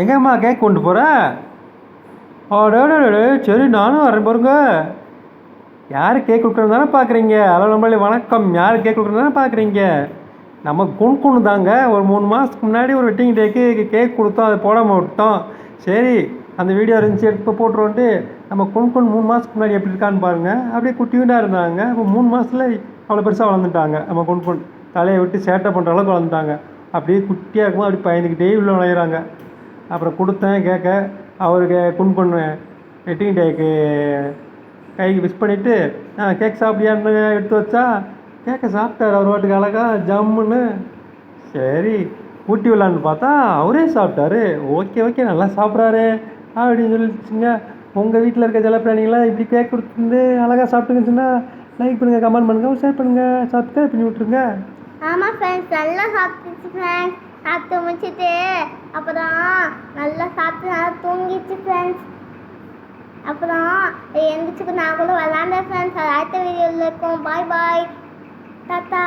எங்கம்மா கேக் கொண்டு போகிறேன் ஆடே சரி நானும் வரேன் பாருங்க. யார் கேக் கொடுக்குறது தானே பார்க்குறீங்க ஹலோ நம்மளே வணக்கம். யார் கேக் கொடுக்குறது தானே பார்க்குறீங்க நம்ம குன்குன்னு தாங்க. ஒரு மூணு மாதத்துக்கு முன்னாடி ஒரு வெட்டிங் டேக்கு கேக் கொடுத்தோம் அதை போடாமல் விட்டோம். சரி அந்த வீடியோ இருந்துச்சு எடுத்து போட்டுருவோன்ட்டு நம்ம குன்குன் மூணு மாதத்துக்கு முன்னாடி எப்படி இருக்கான்னு பாருங்கள் அப்படியே குட்டியூண்டாக இருந்தாங்க. இப்போ மூணு மாதத்துல அவ்வளோ பெருசாக வளர்ந்துட்டாங்க. நம்ம கொண்டு தலையை விட்டு சேட்டை பண்ணுற அளவுக்கு வளர்ந்துட்டாங்க. அப்படியே குட்டியாக இருக்கும்போது அப்படி பயந்துக்கிட்டே உள்ள விளையிறாங்க அப்புறம் கொடுத்தேன் கேட்க அவருக்கு குன்குன் வெட்டிங் டேக்கு கைக்கு விஷ் பண்ணிவிட்டு ஆ கேக் சாப்பிட்டியான்னு எடுத்து வச்சா? கேக்கை சாப்பிட்டாரு அவர் வாட்டுக்கு அழகா ஜம்முன்னு. சரி ஊட்டி விடலான்னு பார்த்தா அவரே சாப்பிட்டாரு. ஓகே ஓகே நல்லா சாப்பிட்றாரு. அப்படின்னு சொல்லிச்சுங்க. உங்கள் வீட்டில் இருக்க ஜலப்பிராணிகளாம் இப்படி கேக் கொடுத்துருந்து அழகாக சாப்பிட்டுங்கன்னு சொன்னால் லைக் பண்ணுங்கள் கமெண்ட் பண்ணுங்கள் ஷேர் பண்ணுங்கள் சாப்பிட்டு பண்ணி விட்ருங்க ஆமாம் ஃப்ரெண்ட்ஸ் நல்லா சாப்பிட்டுச்சு ஃப்ரெண்ட்ஸ் சாப்பிட்டு முடிச்சிட்டு அப்புறம் நல்லா சாப்பிட்டு நல்லா தூங்கிச்சு ஃப்ரெண்ட்ஸ் அப்புறம் எந்திரிச்சுக்கு நான் கூட விளாண்டேன் ஃப்ரெண்ட்ஸ் அடுத்த வீடியோவில் இருக்கும் பாய் பாய் தாத்தா